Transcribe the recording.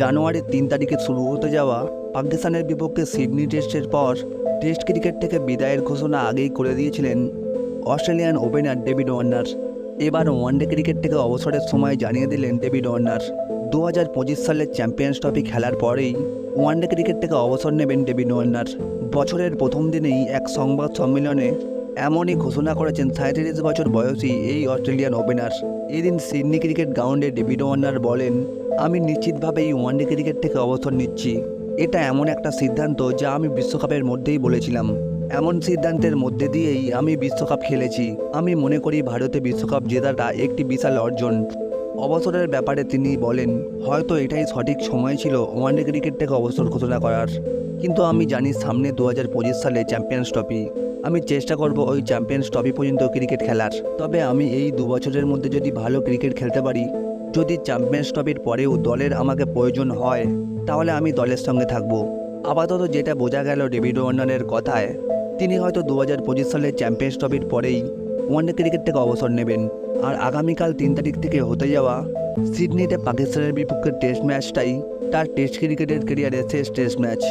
জানুয়ারির তিন তারিখে শুরু হতে যাওয়া পাকিস্তানের বিপক্ষে সিডনি টেস্টের পর টেস্ট ক্রিকেট থেকে বিদায়ের ঘোষণা আগেই করে দিয়েছিলেন অস্ট্রেলিয়ান ওপেনার ডেভিড ওয়ার্নার। এবার ওয়ানডে ক্রিকেট থেকে অবসরের সময় জানিয়ে দিলেন ডেভিড ওয়ার্নার। দু হাজার পঁচিশ সালের চ্যাম্পিয়ন্স ট্রফি খেলার পরেই ওয়ানডে ক্রিকেট থেকে অবসর নেবেন ডেভিড ওয়ার্নার। বছরের প্রথম দিনেই এক সংবাদ সম্মেলনে এমনই ঘোষণা করেছেন সাঁত্রিশ বছর বয়সী এই অস্ট্রেলিয়ান ওপেনার। এদিন সিডনি ক্রিকেট গ্রাউন্ডে ডেভিড ওয়ার্নার বলেন আমি নিশ্চিতভাবেই ওয়ানডে ক্রিকেট থেকে অবসর নিচ্ছি। এটা এমন একটা সিদ্ধান্ত যা আমি বিশ্বকাপের মধ্যেই বলেছিলাম। এমন সিদ্ধান্তের মধ্যে দিয়েই আমি বিশ্বকাপ খেলেছি। আমি মনে করি ভারতে বিশ্বকাপ জেতাটা একটি বিশাল অর্জন। অবসরের ব্যাপারে তিনি বলেন, হয়তো এটাই সঠিক সময় ছিল ওয়ানডে ক্রিকেট থেকে অবসর ঘোষণা করার। কিন্তু আমি জানি সামনে দু হাজার পঁচিশ সালে চ্যাম্পিয়ন্স ট্রফি আমি চেষ্টা করব ওই চ্যাম্পিয়ন্স ট্রফি পর্যন্ত ক্রিকেট খেলার। তবে আমি এই দু বছরের মধ্যে যদি ভালো ক্রিকেট খেলতে পারি যদি চ্যাম্পিয়ন্স ট্রফির পরেও দলের আমাকে প্রয়োজন হয়, তাহলে আমি দলের সঙ্গে থাকব। আপাতত যেটা বোঝা গেল ডেভিড ওয়ার্নারের কথায়, তিনি হয়তো দু হাজার পঁচিশ সালের চ্যাম্পিয়ন্স ট্রফির পরেই ওয়ানডে ক্রিকেট থেকে অবসর নেবেন। আর আগামীকাল তিন তারিখ থেকে হতে যাওয়া সিডনিতে পাকিস্তানের বিপক্ষে টেস্ট ম্যাচটাই তার টেস্ট ক্রিকেটের কেরিয়ারের শেষ টেস্ট ম্যাচ